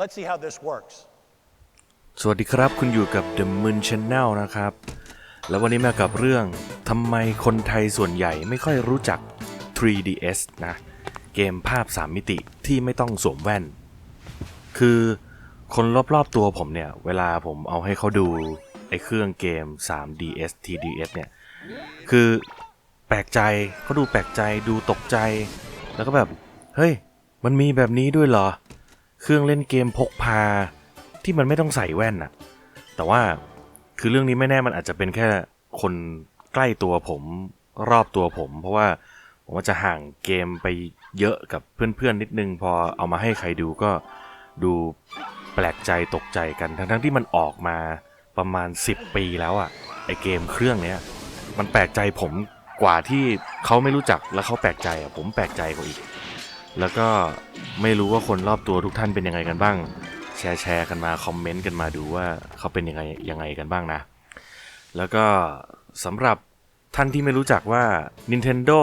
Let's see how this works. สวัสดีครับ คุณอยู่กับ The Moon Channel นะครับ แล้ววันนี้มากับเรื่องทำไมคนไทยส่วนใหญ่ไม่ค่อยรู้จัก 3DS นะ เกมภาพ 3 มิติที่ไม่ต้องสวมแว่น คือคนรอบๆตัวผมเนี่ย เวลาผมเอาให้เขาดู ไอ้เครื่องเกม 3DS TDS เนี่ย คือแปลกใจเขาดูแปลกใจดูตกใจ แล้วก็แบบ เฮ้ย มันมีแบบนี้ด้วยเหรอ เครื่องเล่นเกมพกพาที่มันไม่ต้องใส่แว่นน่ะแต่ว่าคือเรื่องนี้ไม่แน่มันอาจจะเป็นแค่คนใกล้ตัวผมรอบตัวผม เพราะว่าผมว่าจะห่างเกมไปเยอะกับเพื่อนๆนิดนึง พอเอามาให้ใครดูก็ดูแปลกใจตกใจกันทั้งๆที่มันออกมาประมาณ 10 ปีแล้วอะ่ะไอเกมเครื่องเนี้ยมันแปลกใจผมกว่าที่เขาไม่รู้จักแล้วเขาแปลกใจอะผมแปลกใจกว่าอีก แล้วก็ ไม่รู้ว่าคนรอบตัวทุกท่านเป็นยังไงกันบ้าง แชร์แชร์กันมาคอมเมนต์กันมาดูว่าเขาเป็นยังไงยังไงกันบ้างนะ แล้วก็สำหรับท่านที่ไม่รู้จักว่า Nintendo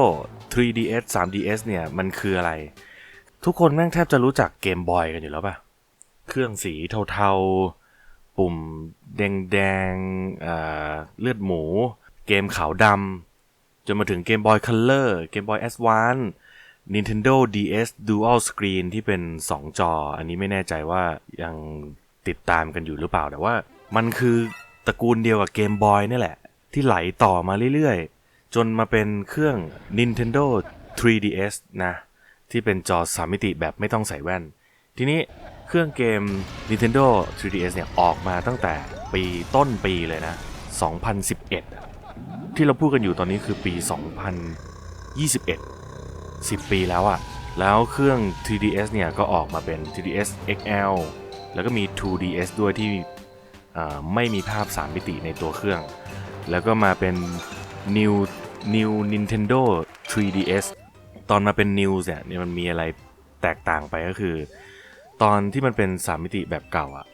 3DS 3DS เนี่ยมันคืออะไร ทุกคนแม่งแทบจะรู้จักเกมบอยกันอยู่แล้วป่ะเครื่องสีเทาๆ ปุ่มแดงๆเเลือดหมู เกมขาวดำจนมาถึงเกมบอยคัลเลอร์เกมบอย Advance Nintendo DS Dual Screen ที่เป็น 2 จอ อันนี้ไม่แน่ใจว่ายังติดตามกันอยู่หรือเปล่าแต่ว่า มันคือตระกูลเดียวกับเกมบอยนี่แหละ ที่ไหลต่อมาเรื่อยๆ จนมาเป็นเครื่อง Nintendo 3DS นะ ที่เป็นจอสามมิติแบบไม่ต้องใส่แว่น ทีนี้เครื่องเกม Nintendo 3DS เนี่ย ออกมาตั้งแต่ปีต้นปีเลยนะ 2011อะที่เราพูดกันอยู่ตอนนี้คือปี 2021 10 ปีแล้วอะ่ะแล้วเครื่อง 3DS เนี่ยก็ออกมาเป็น 3DS XL แล้วก็มี 2DS ด้วยที่ไม่มีภาพ 3 มิติในตัวเครื่อง แล้วก็มาเป็น New New Nintendo 3DS ตอนมาเป็น New เนี่ยเนี่ยมันมีอะไรแตกต่างไปก็คือ ตอนที่มันเป็น 3 มิติแบบเก่าอะ่ะ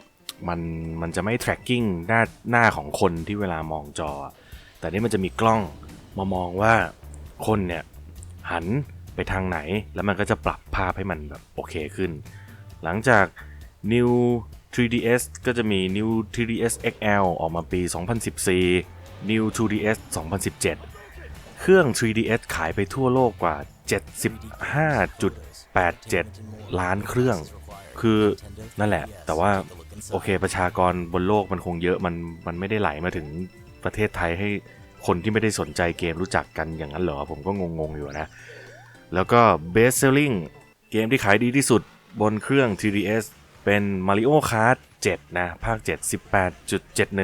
มันมันจะไม่ tracking หน้าหน้าของคนที่เวลามองจอ แต่นี่มันจะมีกล้องมามองว่าคนเนี่ยหัน ไปทางไหน แล้วมันก็จะปรับภาพให้มันแบบโอเคขึ้น หลังจาก New 3DS ก็จะมี New 3DS XL ออกมาปี 2014 New 2DS 2017 เครื่อง 3DS ขายไปทั่วโลกกว่า 75.87 ล้านเครื่อง คือนั่นแหละ แต่ว่าโอเคประชากรบนโลกมันคงเยอะมันมันไม่ได้ไหลมาถึงประเทศไทยให้คนที่ไม่ได้สนใจเกมรู้จักกันอย่างนั้นเหรอ ผมก็งงๆอยู่นะ แล้วก็ best selling เกมที่ขายดีที่สุดบนเครื่อง 3DS เป็น Mario Kart 7 นะ ภาค 7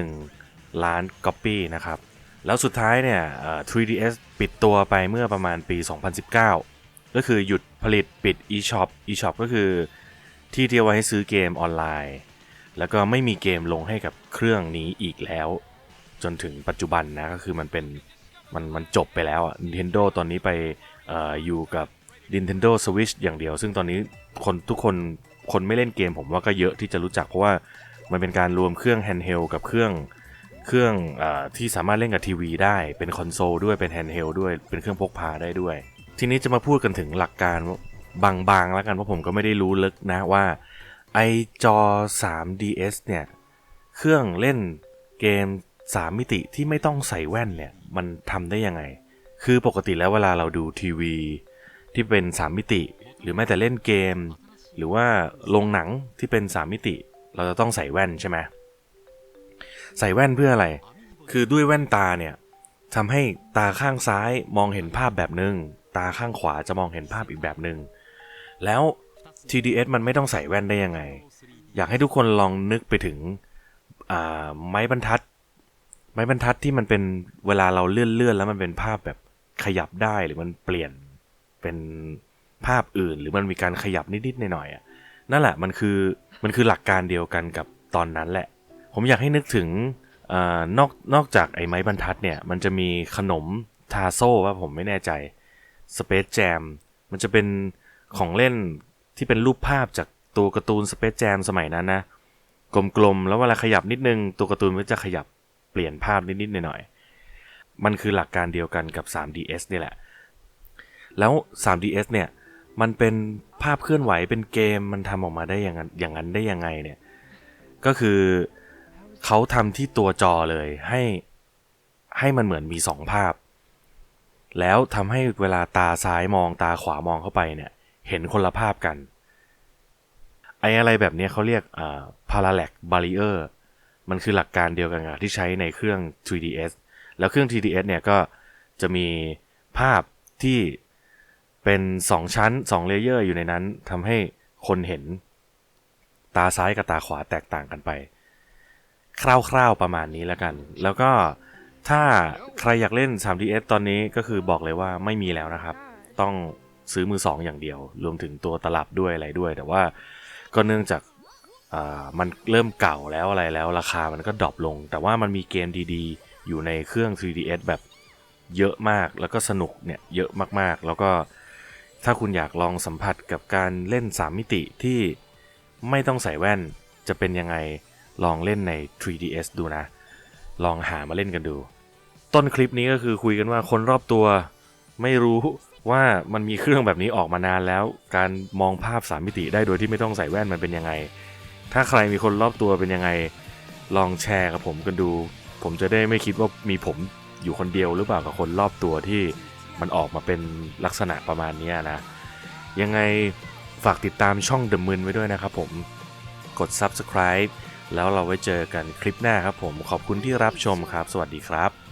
18.71 ล้านก๊อปปี้นะครับ แล้วสุดท้ายเนี่ย 3DS ปิดตัวไปเมื่อประมาณปี 2019 ก็คือหยุดผลิตปิด eShop eShop ก็คือที่เที่เอาไว้ให้ซื้อเกมออนไลน์ แล้วก็ไม่มีเกมลงให้กับเครื่องนี้อีกแล้ว จนถึงปัจจุบันนะ ก็คือมันเป็น มันมันจบไปแล้วอะ Nintendo ตอนนี้ไปออยู่กับ Nintendo Switch อย่างเดียว ซึ่งตอนนี้คนทุกคนคนไม่เล่นเกมผมว่าก็เยอะที่จะรู้จักเพราะว่ามันเป็นการรวมเครื่อง handheld กับเครื่องเครื่องอที่สามารถเล่นกับทีวีได้เป็นคอนโซลด้วยเป็น handheld ด้วยเป็นเครื่องพกพาได้ด้วย ทีนี้จะมาพูดกันถึงหลักการบางๆแล้วกันเพราะผมก็ไม่ได้รู้ลึกนะว่าไอจอ 3DS เนี่ย เครื่องเล่นเกม 3 มิติที่ไม่ต้องใส่แว่นเนี่ย มันทำได้ยังไง คือปกติแล้วเวลาเราดูทีวี ที่เป็น 3 มิติ หรือแม้แต่เล่นเกม หรือว่าลงหนังที่เป็น 3 มิติ เราจะต้องใส่แว่นใช่ไหมใส่แว่นเพื่ออะไร คือด้วยแว่นตาเนี่ยทำให้ตาข้างซ้ายมองเห็นภาพแบบหนึง่งตาข้างขวาจะมองเห็นภาพอีกแบบหนึง่งแล้ว TDS มันไม่ต้องใส่แว่นได้ยังไง อยากให้ทุกคนลองนึกไปถึงไม้บรรทัด ไม้บรรทัดที่มันเป็นเวลาเราเลื่อนเลื่อนๆแล้วมันเป็นภาพแบบขยับได้หรือมันเปลี่ยนเป็นภาพอื่น หรือมันมีการขยับนิดๆหน่อยๆอะนั่นแหละมันคือมันคือหลักการเดียวกันกับตอนนั้นแหละ ผมอยากให้นึกถึงอนอกนอกจากไอ้ไม้บรรทัดเนี่ย มันจะมีขนมทาโซ่ว่าผมไม่แน่ใจ Space Jam มันจะเป็นของเล่นที่เป็นรูปภาพจากตัวการ์ตูน Space Jam สมัยนั้นนะ กลมๆ แล้วเวลาขยับนิดนึง ตัวการ์ตูนมันจะขยับ เปลี่ยนภาพนิดๆหน่อยๆมันคือหลักการเดียวกันกับ 3DS นี่แหละ แล้ว 3DS เนี่ยมันเป็นภาพเคลื่อนไหวเป็นเกมมันทำออกมาได้อย่างนั้นอย่างนั้นได้ยังไงเนี่ยก็คือเขาทำที่ตัวจอเลยให้ให้มันเหมือนมีสองภาพ แล้วทำให้เวลาตาซ้ายมองตาขวามองเข้าไปเนี่ยเห็นคนละภาพกันไอ้อะไรแบบนี้เขาเรียกอ่า parallax barrier มันคือหลักการเดียวกันกับที่ใช้ในเครื่อง 3ds แล้วเครื่อง 3ds เนี่ยก็จะมีภาพที่เป็น 2 ชั้น2เลเยอร์อยู่ในนั้นทำให้คนเห็นตาซ้ายกับตาขวาแตกต่างกันไป คร่าวๆประมาณนี้แล้วกัน แล้วก็ถ้าใครอยากเล่น 3ds ตอนนี้ก็คือบอกเลยว่าไม่มีแล้วนะครับ ต้องซื้อมือสองอย่างเดียว รวมถึงตัวตลับด้วยอะไรด้วย แต่ว่าก็เนื่องจาก มันเริ่มเก่าแล้วอะไรแล้วราคามันก็ดรอปลง แต่ว่ามันมีเกมดีๆ อยู่ในเครื่อง 3ds แบบเยอะมากแล้วก็สนุกเนี่ยเยอะมากๆ แล้วก็ถ้าคุณอยากลองสัมผัสกับการเล่น 3 มิติที่ไม่ต้องใส่แว่นจะเป็นยังไงลองเล่นใน 3ds ดูนะ ลองหามาเล่นกันดู ต้นคลิปนี้ก็คือคุยกันว่าคนรอบตัวไม่รู้ว่ามันมีเครื่องแบบนี้ออกมานานแล้ว การมองภาพสามมิติได้โดยที่ไม่ต้องใส่แว่นมันเป็นยังไง ถ้าใครมีคนรอบตัวเป็นยังไง ลองแชร์กับผมกันดู ผมจะได้ไม่คิดว่ามีผมอยู่คนเดียวหรือเปล่ากับคนรอบตัวที่มันออกมาเป็นลักษณะประมาณนี้นะ ยังไงฝากติดตามช่อง The Moon ไว้ด้วยนะครับผม กด Subscribe แล้วเราไว้เจอกันคลิปหน้าครับผม ขอบคุณที่รับชมครับ สวัสดีครับ